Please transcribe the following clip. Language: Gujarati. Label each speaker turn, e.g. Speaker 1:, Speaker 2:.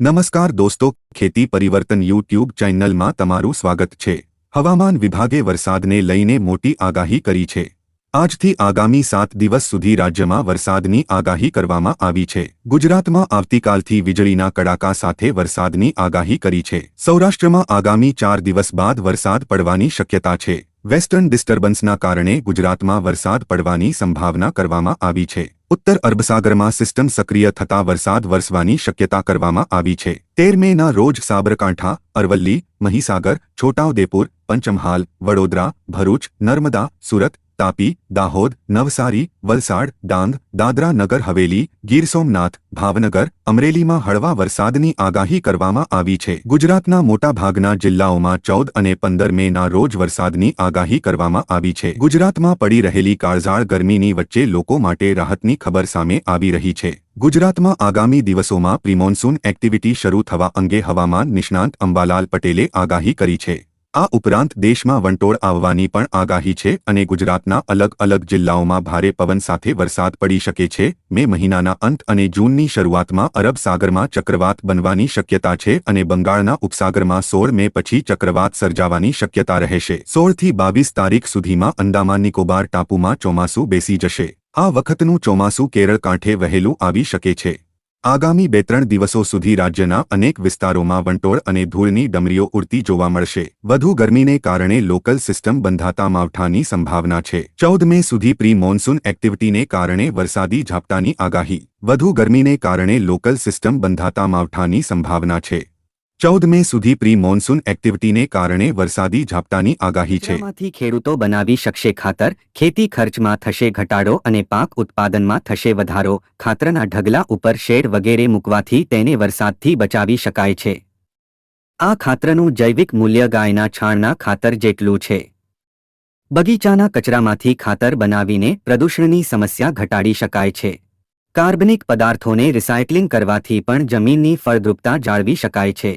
Speaker 1: નમસ્કાર દોસ્તો, ખેતી પરિવર્તન યુટ્યુબ ચેનલમાં તમારું સ્વાગત છે. હવામાન વિભાગે વરસાદને લઈને મોટી આગાહી કરી છે. આજથી આગામી સાત દિવસ સુધી રાજ્યમાં વરસાદની આગાહી કરવામાં આવી છે. ગુજરાતમાં આવતીકાલથી વીજળીના કડાકા સાથે વરસાદની આગાહી કરી છે. સૌરાષ્ટ્રમાં આગામી ચાર દિવસ બાદ વરસાદ પડવાની શક્યતા છે. વેસ્ટર્ન ડિસ્ટર્બન્સના કારણે ગુજરાતમાં વરસાદ પડવાની સંભાવના કરવામાં આવી છે. ઉત્તર અરબસાગરમાં સિસ્ટમ સક્રિય થતા વરસાદ વરસવાની શક્યતા કરવામાં આવી છે. તેર મેના રોજ સાબરકાંઠા, અરવલ્લી, મહીસાગર, છોટાઉદેપુર, પંચમહાલ, વડોદરા, ભરૂચ, નર્મદા, સુરત તાપી, દાહોદ, નવસારી, વલસાડ, ડાંગ, દાદરા નગર, હવેલી, ગીર સોમનાથ, ભાવનગર, અમરેલીમાં હળવા વરસાદની આગાહી કરવામાં આવી છે. ગુજરાતના મોટાભાગના જિલ્લાઓમાં ચૌદ અને પંદર મેના રોજ વરસાદની આગાહી કરવામાં આવી છે. ગુજરાતમાં પડી રહેલી કાળઝાળ ગરમીની વચ્ચે લોકો માટે રાહતની ખબર સામે આવી રહી છે. ગુજરાતમાં આગામી દિવસોમાં પ્રિમોન્સૂન એક્ટિવિટી શરૂ થવા અંગે હવામાન નિષ્ણાંત અંબાલાલ પટેલે આગાહી કરી છે. આ ઉપરાંત દેશમાં વંટોળ આવવાની પણ આગાહી છે અને ગુજરાતના અલગ અલગ જિલ્લાઓમાં ભારે પવન સાથે વરસાદ પડી શકે છે. મે મહિનાના અંત અને જૂનની શરૂઆતમાં અરબ સાગરમાં ચક્રવાત બનવાની શક્યતા છે અને બંગાળના ઉપસાગરમાં સોળ મે પછી ચક્રવાત સર્જાવાની શક્યતા રહેશે. સોળથી બાવીસ તારીખ સુધીમાં અંદામાન નિકોબાર ટાપુમાં ચોમાસું બેસી જશે. આ વખતનું ચોમાસું કેરળ કાંઠે વહેલું આવી શકે છે. આગામી બે ત્રણ દિવસો સુધી રાજ્યના અનેક વિસ્તારોમાં વંટોળ અને ધૂળની ડમરીઓ ઉડતી જોવા મળશે. વધુ ગરમીને કારણે લોકલ સિસ્ટમ બંધાતા માવઠાની સંભાવના છે. ચૌદ મે સુધી પ્રી મોન્સૂન એક્ટિવિટીને કારણે વરસાદી ઝાપટાની આગાહી. વધુ ગરમીને કારણે લોકલ સિસ્ટમ બંધાતા માવઠાની સંભાવના છે. ચૌદ મે સુધી પ્રી મોન્સૂન એક્ટિવિટીને કારણે વરસાદી ઝાપટાની આગાહી છે.
Speaker 2: ખેડૂતો બનાવી શકશે ખાતર, ખેતી ખર્ચમાં થશે ઘટાડો અને પાક ઉત્પાદનમાં થશે વધારો. ખાતરના ઢગલા ઉપર શેડ વગેરે મૂકવાથી તેને વરસાદથી બચાવી શકાય છે. આ ખાતરનું જૈવિક મૂલ્ય ગાયના છાણના ખાતર જેટલું છે. બગીચાના કચરામાંથી ખાતર બનાવીને પ્રદૂષણની સમસ્યા ઘટાડી શકાય છે. કાર્બનિક પદાર્થોને રિસાયકલિંગ કરવાથી પણ જમીનની ફળદ્રુપતા જાળવી શકાય છે.